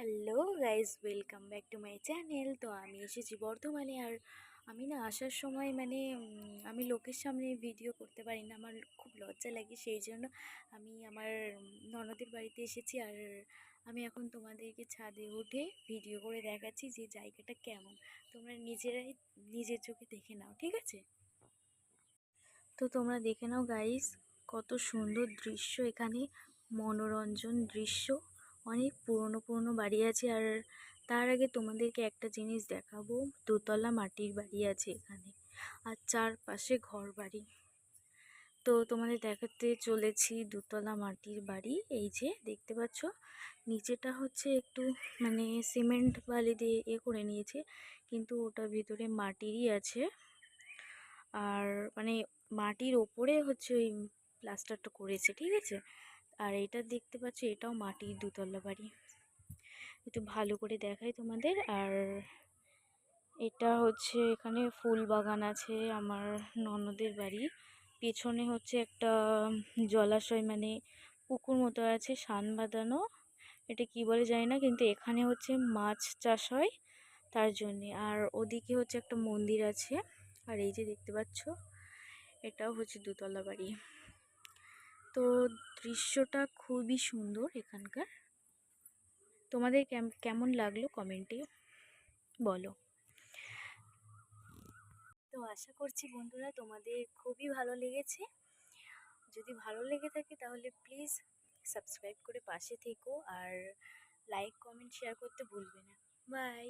Hello guys welcome back to my channel তো আমি এসেছি বর্ধমানে আর আমি না আসার সময় মানে আমি লোকের সামনে ভিডিও করতে পারি না। আমার খুব লজ্জা লাগে, সেই জন্য আমি আমার ননদের বাড়িতে এসেছি আর আমি এখন তোমাদেরকে ছাদে উঠে ভিডিও করে দেখাচ্ছি যে জায়গাটা কেমন। তোমরা নিজেরাই নিজের চোখে দেখে নাও, ঠিক আছে? তো তোমরা দেখে নাও গাইস কত সুন্দর দৃশ্য এখানে। মনোরঞ্জন দৃশ্য অনেক পুরনো পুরনো বাড়ি আছে আর তার আগে তোমাদেরকে একটা জিনিস দেখাবো। দোতলা মাটির বাড়ি আছে এখানে আর চারপাশে ঘর বাড়ি। তো তোমাদের দেখাতে চলেছি দুতলা মাটির বাড়ি। এই যে দেখতে পাচ্ছ, নিচেটা হচ্ছে একটু মানে সিমেন্ট বালি দিয়ে এ করে নিয়েছে, কিন্তু ওটা ভিতরে মাটিরই আছে। আর মানে মাটির ওপরে হচ্ছে ওই প্লাস্টারটা করেছে, ঠিক আছে? আর এটা দেখতে পাচ্ছ, এটাও মাটির দুতলা বাড়ি। একটু ভালো করে দেখাই তোমাদের। আর এটা হচ্ছে এখানে ফুল বাগান আছে আমার ননদের বাড়ি। পেছনে হচ্ছে একটা জলাশয় মানে পুকুর মতো আছে সান বাঁধানো। এটা কি বলে জানি না, কিন্তু এখানে হচ্ছে মাছ চাষ হয় তার জন্যে। আর ওদিকে হচ্ছে একটা মন্দির আছে। আর এই যে দেখতে পাচ্ছ, এটাও হচ্ছে দুতলা বাড়ি। তো দৃশ্যটা খুবই সুন্দর এখানকার। তোমাদের কেমন লাগল কমেন্টে বলো। তো আশা করছি বন্ধুরা তোমাদের খুবই ভালো লেগেছে। যদি ভালো লেগে থাকে তাহলে প্লিজ সাবস্ক্রাইব করে পাশে থেকো আর লাইক, কমেন্ট, শেয়ার করতে ভুলবে না। বাই।